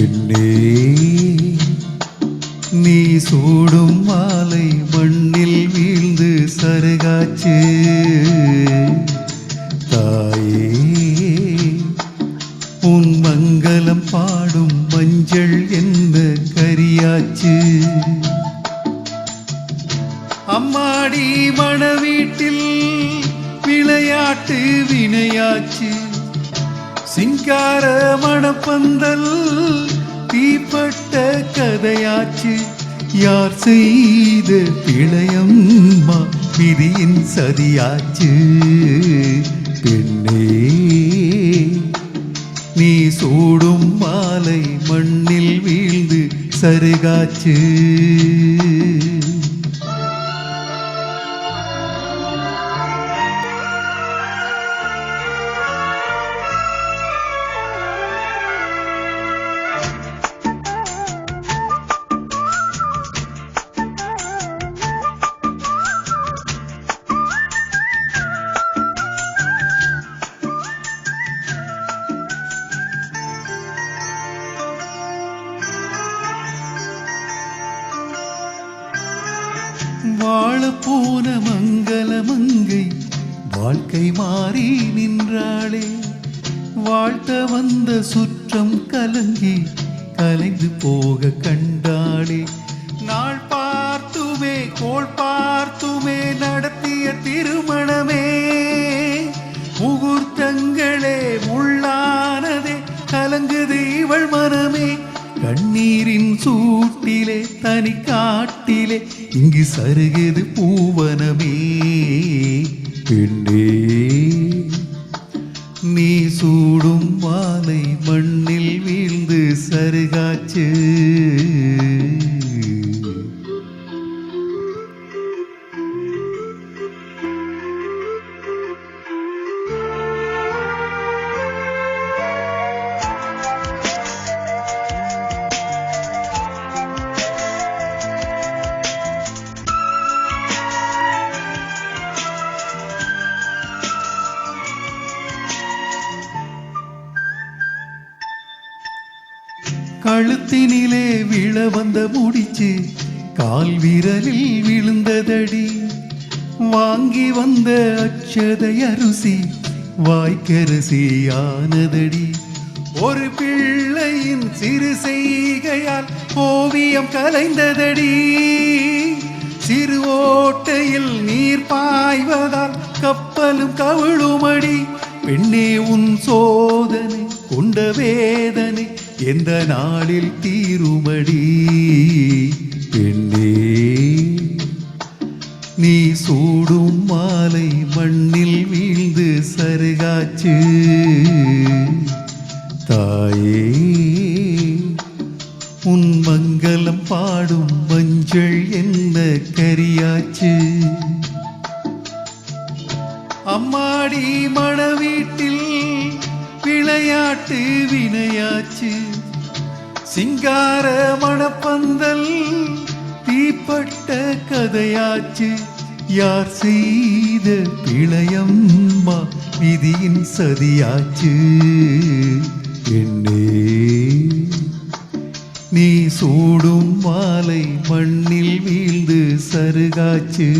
என்னே நீ சூடும் மாலை மண்ணில் வீழ்ந்து சருகாச்சு. தாயே உன் மங்களம் பாடும் மஞ்சள் என்ன கரியாச்சு. அம்மாடி மணவீட்டில் விளையாட்டு வினையாச்சு. சிங்கார மணப்பந்தல் தீப்பட்ட கதையாச்சு. யார் செய்த பிழையம்மா விதியின் சதியாச்சு. பெண்ணே நீ சூடும் மாலை மண்ணில் வீழ்ந்து சருகாச்சு. வாழப்போன மங்கள மங்கை வாழ்க்கை மாறி நின்றாளே. வாழ்த்த வந்த சுற்றம் கலங்கி கலைந்து போக கண்டாளே. நாள் பார்த்துமே கோள் பார்த்துமே நடத்திய திருமணமே. முகூர்த்தங்களே முள்ளானதே கலங்குது இவள் மனமே. கண்ணீரின் சூட்டிலே தனி காட்டிலே இங்கு சருகுது பூவனமே. பெண்ணே நீ சூடும் மாலை மண்ணில் வீழ்ந்து சருகாச்சு. கழுத்தினிலே விழ வந்த முடிச்சு கால் விரலில் விழுந்ததடி. வாங்கி வந்த அச்சதை அரிசி வாய்க்கரசியானதடி. ஒரு பிள்ளையின் சிறு செய்கையால் ஓவியம் கலைந்ததடி. சிறு ஓட்டையில் நீர் பாய்வதால் கப்பலும் கவிழுமடி. பெண்ணே உன் சோதனை கொண்ட வேதனை எந்த நாளில் தீருமடி? பெண்ணே நீ சூடும் மாலை மண்ணில் வீழ்ந்து சருகாச்சு தாயே உன் மங்களம் பாடும் மஞ்சள் என்ன கரியாச்சு? அம்மாடி மணவீட்டில் விளையாட்டு வினையாச்சு. சிங்கார மணப்பந்தல் தீப்பட்ட கதையாச்சு. யார் செய்த பிழையம்மா விதியின் சதியாச்சு. என்னே நீ சூடும் மாலை மண்ணில் வீழ்ந்து சருகாச்சு.